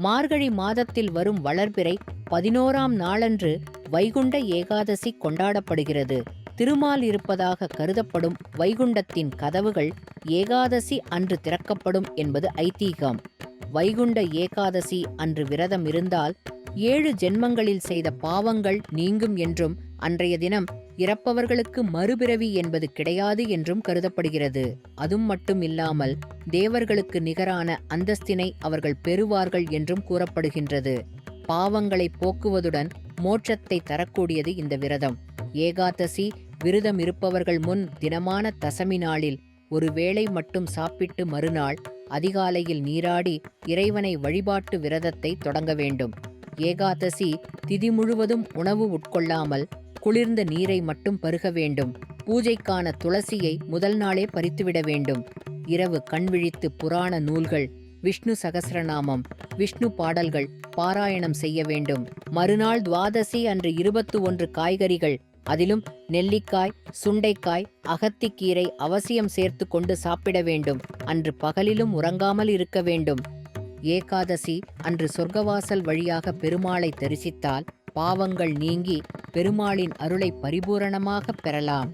மார்கழி மாதத்தில் வரும் வளர்பிறை பதினோராம் நாளன்று வைகுண்ட ஏகாதசி கொண்டாடப்படுகிறது. திருமால் இருப்பதாக கருதப்படும் வைகுண்டத்தின் கதவுகள் ஏகாதசி அன்று திறக்கப்படும் என்பது ஐதீகம். வைகுண்ட ஏகாதசி அன்று விரதம் இருந்தால் ஏழு ஜென்மங்களில் செய்த பாவங்கள் நீங்கும் என்றும் அன்றைய தினம் இறப்பவர்களுக்கு மறுபிறவி என்பது கிடையாது என்றும் கருதப்படுகிறது. அதும் மட்டும் இல்லாமல் தேவர்களுக்கு நிகரான அந்தஸ்தினை அவர்கள் பெறுவார்கள் என்றும் கூறப்படுகின்றது. பாவங்களை போக்குவதுடன் மோட்சத்தை தரக்கூடியது இந்த விரதம். ஏகாதசி விரதம் இருப்பவர்கள் முன் தினமான தசமி நாளில் ஒரு வேளை மட்டும் சாப்பிட்டு மறுநாள் அதிகாலையில் நீராடி இறைவனை வழிபாட்டு விரதத்தை தொடங்க வேண்டும். ஏகாதசி திதி முழுவதும் உணவு உட்கொள்ளாமல் குளிர்ந்த நீரை மட்டும் பருக வேண்டும். பூஜைக்கான துளசியை முதல் நாளே பறித்துவிட வேண்டும். இரவு கண் விழித்து புராண நூல்கள் விஷ்ணு சகசரநாமம் விஷ்ணு பாடல்கள் பாராயணம் செய்ய வேண்டும். மறுநாள் துவாதசி அன்று இருபத்து ஒன்று காய்கறிகள் அதிலும் நெல்லிக்காய் சுண்டைக்காய் அகத்திக்கீரை அவசியம் சேர்த்து கொண்டு சாப்பிட வேண்டும். அன்று பகலிலும் உறங்காமல் இருக்க வேண்டும். ஏகாதசி அன்று சொர்க்கவாசல் வழியாக பெருமாளை தரிசித்தால் பாவங்கள் நீங்கி பெருமாளின் அருளை பரிபூரணமாகப் பெறலாம்.